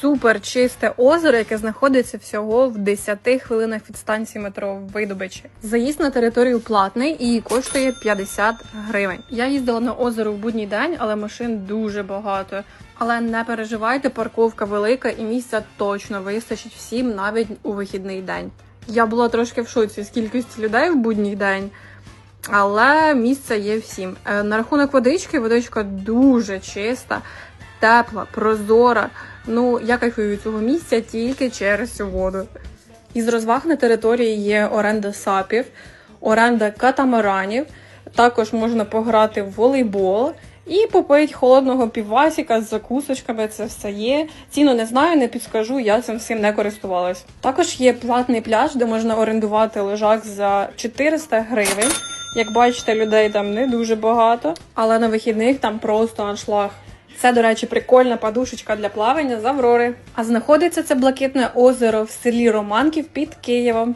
супер чисте озеро, яке знаходиться всього в 10 хвилинах від станції метро Видобичі. Заїзд на територію платний і коштує 50 гривень. Я їздила на озеро в будній день, але машин дуже багато. Але не переживайте, парковка велика і місця точно вистачить всім навіть у вихідний день. Я була трошки в шоці з кількості людей в будній день. Але місце є всім. Е, На рахунок водички, водичка дуже чиста, тепла, прозора. Ну, я кайфую цього місця тільки через цю воду. Із розваг на території є оренда сапів, оренда катамаранів. Також можна пограти в волейбол і попити холодного півасіка з закусочками. Це все є. Ціну не знаю, не підскажу, я цим всім не користувалась. Також є платний пляж, де можна орендувати лежак за 400 гривень. Як бачите, людей там не дуже багато, але на вихідних там просто аншлаг. Це, до речі, прикольна подушечка для плавання з Аврори. А знаходиться це блакитне озеро в селі Романків під Києвом.